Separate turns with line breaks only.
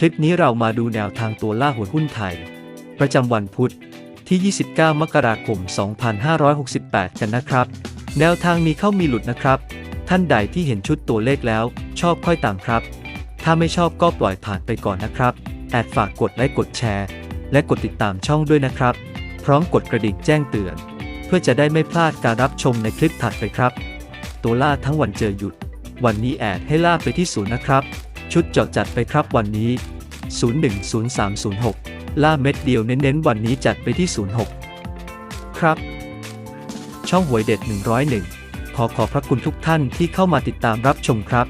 คลิปนี้เรามาดูแนวทางตัวล่าหวยหุ้นไทย ประจำวันพุธที่ 29 มกราคม 2568 กันนะครับ แนวทางมีเข้ามีหลุดนะครับ ท่านใดที่เห็นชุดตัวเลขแล้ว ชอบค่อยตามครับ ถ้าไม่ชอบก็ปล่อยผ่านไปก่อนนะครับ แอดฝากกดไลค์กดแชร์ และกดติดตามช่องด้วยนะครับ พร้อมกดกระดิ่งแจ้งเตือน เพื่อจะได้ไม่พลาดการรับชมในคลิปถัดไปครับ ตัวล่าทั้งวันเจอหยุด วันนี้แอดให้ล่าไปที่ศูนย์นะครับ ชุดเจาะจัดไปครับวันนี้ 010306 ล่าเม็ดเดียวเน้นๆ วันนี้จัดไปที่ 06 ครับ ช่องหวยเด็ด 101 ขอขอบพระคุณทุกท่านที่เข้ามาติดตามรับชมครับ